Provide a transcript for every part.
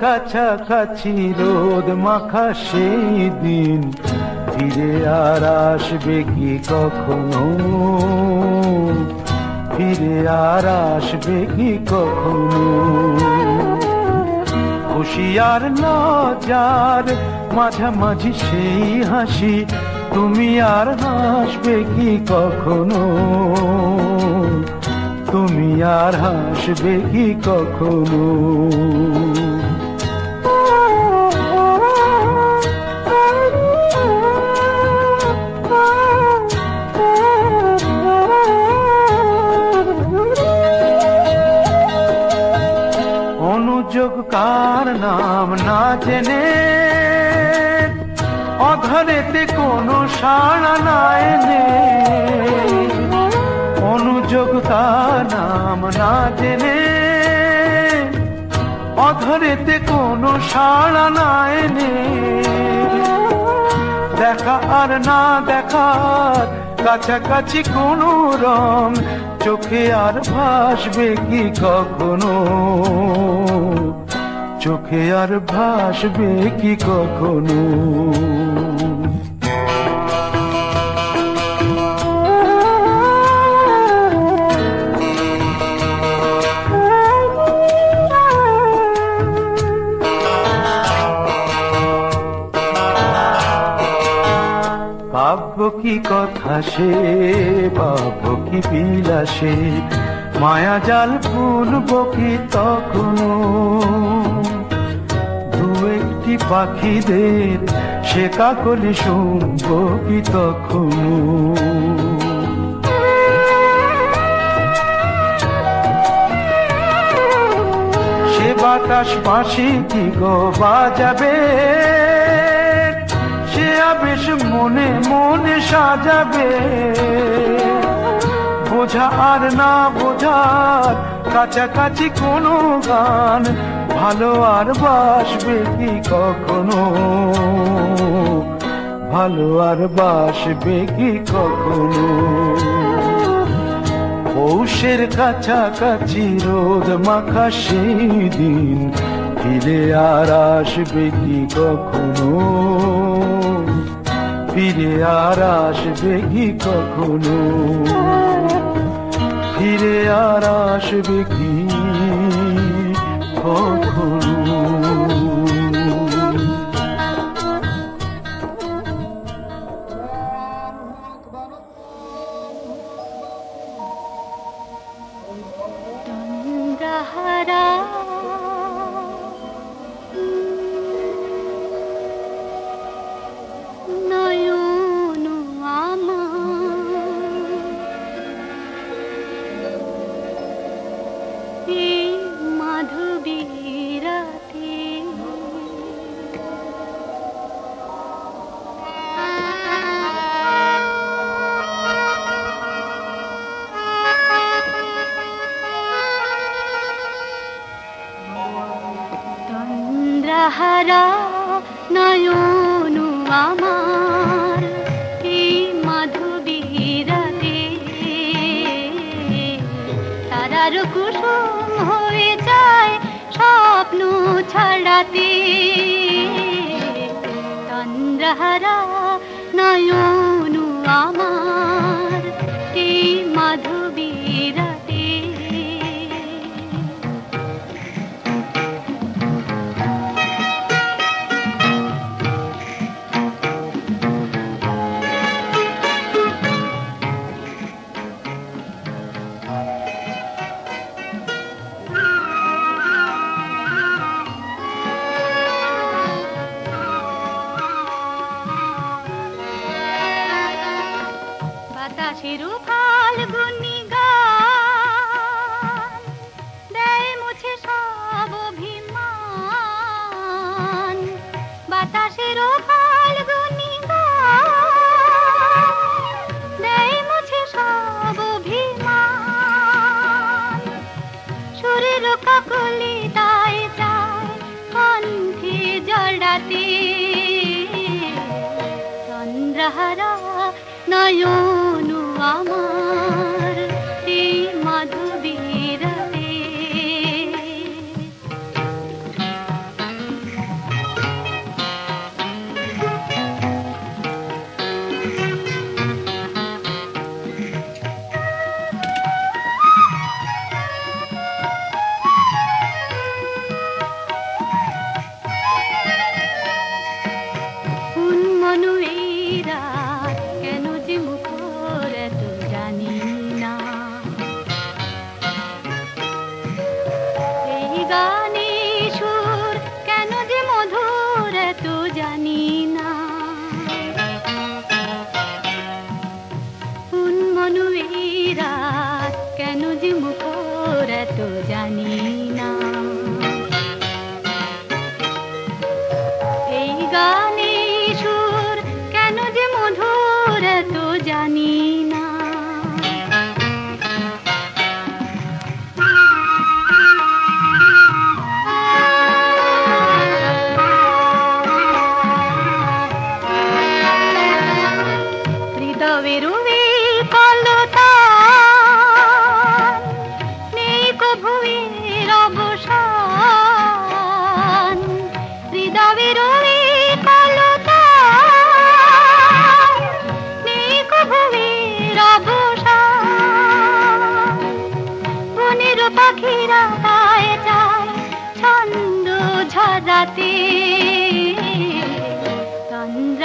কাছাকাছি রোদ মাখা সেই দিন। ফিরে আর আসবে কি কখনো? ফিরে আর আসবে কি কখনো? হুশিয়ার লজার মাঝামাঝি সেই হাসি, তুমি আর হাসবে কি কখনো? তুমি আর হাসবে কি কখনো? অধরেতে কোনো সাড়া না। এনে অনুযোগ নাম না জেনে। অধরেতে কোনো সাড়া না। এনে দেখা আর না দেখার কাছাকাছি কোনো রং, চোখে আর ভাসবে কি কখনো? চোখে আর ভাসবে কি কখনো? কি কথা সে ভাবব কি বিলাসে? মায়া জাল ফুলব কি তখনো? একটি পাখিদের সে কাকলি শুনব কি তখনো? সে বাতাস পাশে কি গো বাজাবে? সে আবেশ মনে মনে সাজাবে। বোঝা আর না বোঝার কাছাকাছি কোনো গান, ভালো আর বাসবে কি কখনো? ভালো আর বাসবে কি কখনো? পৌষের কাছাকাছি রোদ মাখা সেই দিন ফিরে আর আসবে কি কখনো? ফিরে আর আসবে কি কখনো? ফিরে আর আসবে কি? তন্দ্রাহারা নয়ন আমার। এই মাধবীরাতে তারার কুসুম হয়ে যায় স্বপ্ন ছাড়াতে। তন্দ্রাহারা চন্দ্রহারা নয়ন আমার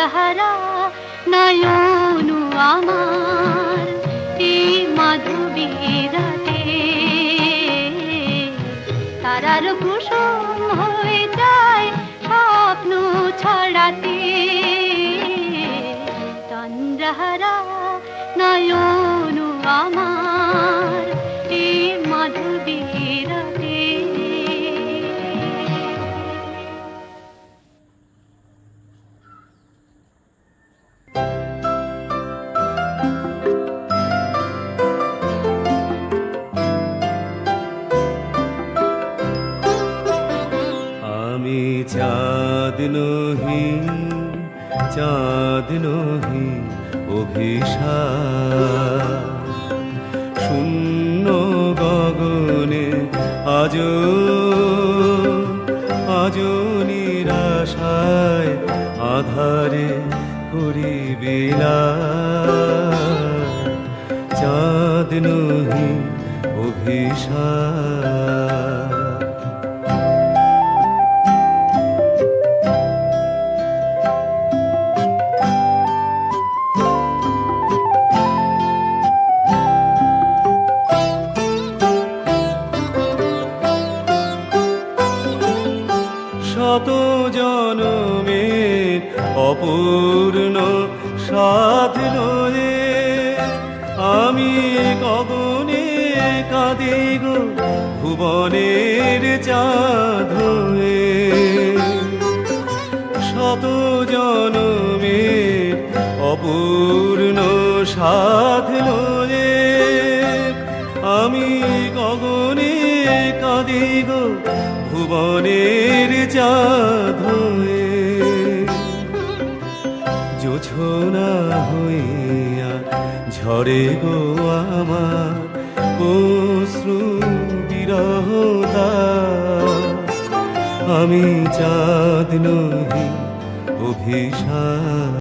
চন্দ্রহারা নয়ন আমার এই মাধবীরাতে। তারার কুসুম হয়ে যায় স্বপ্ন ছড়াতে। চন্দ্রহারা আধারে করি বিলাপ চাঁদ নহি অভিশাপ। শত জনমের অপূর্ণ সাধ রয়ে আমি গগনে কাঁদে গো, ভুবনের চাঁদ হয়ে। শত জনমের অপূর্ণ সাধ লয়ে আমি গগনে কাঁদে গো, ভুবনের চাঁদ হয়ে। জোছনা হইয়া ঝরে গো আমার অশ্রু বিরহতা আমি চাঁদ নহি অভিশাপ